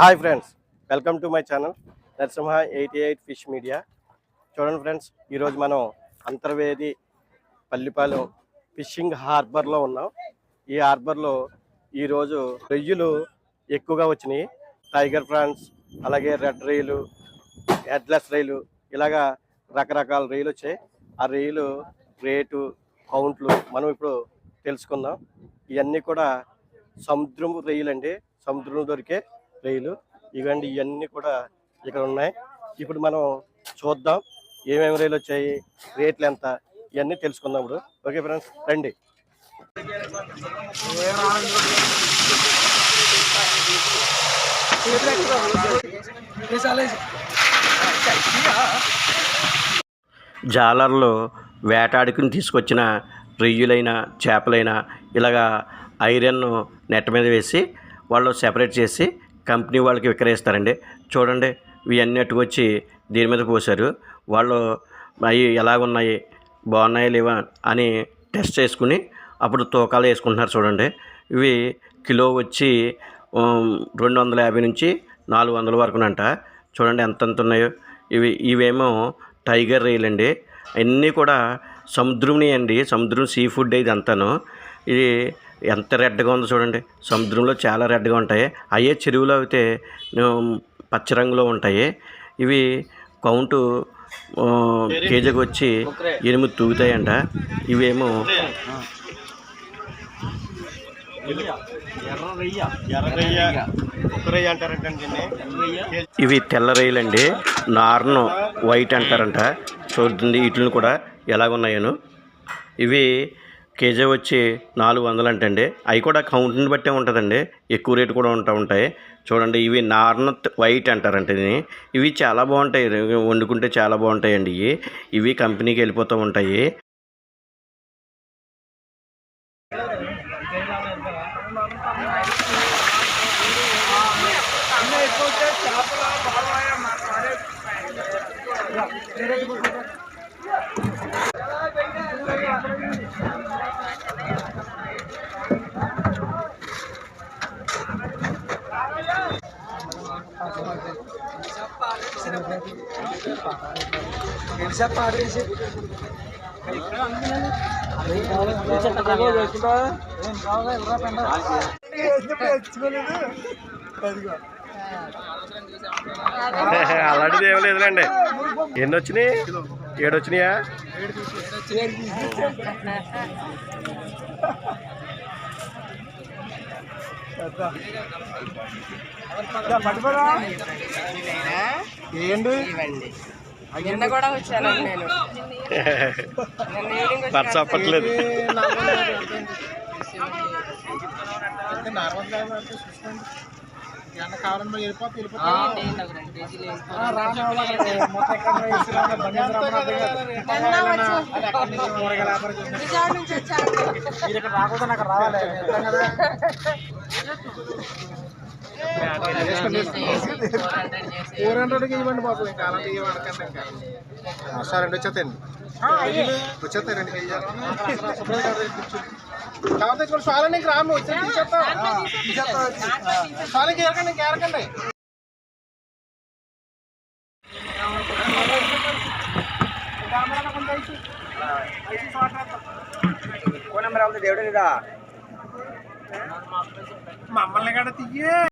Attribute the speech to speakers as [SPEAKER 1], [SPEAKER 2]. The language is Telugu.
[SPEAKER 1] Hi friends welcome to my channel Narasimha eighty eight fish media. చూడండి ఫ్రెండ్స్ ఈరోజు మనం అంతర్వేది పల్లిపాలెం ఫిషింగ్ హార్బర్లో ఉన్నాం. ఈ హార్బర్లో ఈరోజు రొయ్యలు ఎక్కువగా వచ్చినాయి. టైగర్ ఫ్రాన్స్ అలాగే రెడ్ రొయ్యలు హెడ్లెస్ రొయ్యలు ఇలాగా రకరకాల రొయ్యలు వచ్చాయి. ఆ రొయ్యలు రేటు కౌంట్లు మనం ఇప్పుడు తెలుసుకుందాం. ఇవన్నీ కూడా సముద్రం రొయ్యలు అండి సముద్రంలో దొరికే రొయ్యలు ఇవండి ఇవన్నీ కూడా ఇక్కడ ఉన్నాయి. ఇప్పుడు మనం చూద్దాం ఏమేమి రైలు వచ్చాయి రేట్లు ఎంత ఇవన్నీ తెలుసుకుందాం ఇప్పుడు. ఓకే ఫ్రెండ్స్ రండి. జాలర్లు వేటాడుకుని తీసుకొచ్చిన రొయ్యలైన చేపలైన ఇలాగా ఐరన్ను నెట్ మీద వేసి వాళ్ళు సెపరేట్ చేసి కంపెనీ వాళ్ళకి విక్రయిస్తారండి. చూడండి ఇవన్నీ వచ్చి దీని మీద పోశారు. వాళ్ళు అవి ఎలాగున్నాయి బాగున్నాయా లేవా అని టెస్ట్ చేసుకుని అప్పుడు తూకాలు వేసుకుంటున్నారు చూడండి. ఇవి కిలో వచ్చి రెండు వందల యాభై నుంచి నాలుగు వందల వరకునంట. చూడండి ఎంత ఉన్నాయో ఇవి ఇవేమో టైగర్ రైల్ అండి అన్నీ కూడా సముద్రంని అండి. సముద్రం సీ ఫుడ్ ఇది అంతాను. ఇది ఎంత రెడ్గా ఉందో చూడండి. సముద్రంలో చాలా రెడ్గా ఉంటాయి. అయ్యే చెరువులో అయితే పచ్చ రంగులో ఉంటాయి. ఇవి కౌంటు కేజీకి వచ్చి ఎనిమిది తూగుతాయంట. ఇవేమో ఇవి తెల్ల రొయ్యలండి. నార్ను వైట్ అంటారంట. చూడండి వీటిని కూడా ఎలాగున్నాయను. ఇవి కేజీ వచ్చి నాలుగు వందలు అంటండి అవి కూడా కౌంట్ని బట్టే ఉంటుందండి. ఎక్కువ రేటు కూడా ఉంటా ఉంటాయి. చూడండి ఇవి నార్న వైట్ అంటారంట ఇది ఇవి చాలా బాగుంటాయి. వండుకుంటే చాలా బాగుంటాయండి ఇవి. ఇవి కంపెనీకి వెళ్ళిపోతూ ఉంటాయి. అలాంటిది ఏం లేదులేండి. ఎన్ని వచ్చినాయి ఏడు వచ్చినాయా
[SPEAKER 2] ఏంటి
[SPEAKER 3] నిన్న కూడా నేను.
[SPEAKER 1] అప్పట్లేదు
[SPEAKER 2] నార్మల్ కావాలని మరి వెళ్ళిపోతే వెళ్ళిపోతే రాకూడదు నాకు రావాలి కదా
[SPEAKER 3] ఫోర్ హండ్రెడ్ చేసి
[SPEAKER 2] ఫోర్ హండ్రెడ్కి ఇవ్వండి బాబు ఇంకా అలాంటి ఇవ్వడకండి ఇంకా సార్ రెండు వచ్చేస్తాయండి వచ్చేస్తాయి రెండు కేజీలు కాకపోతే ఇక్కడ సార్ నీకు రాము వచ్చి తీసేస్తా సార్ ఇంక ఎరకండి ఇంక ఎరకండి మమ్మల్ని కూడా తీయే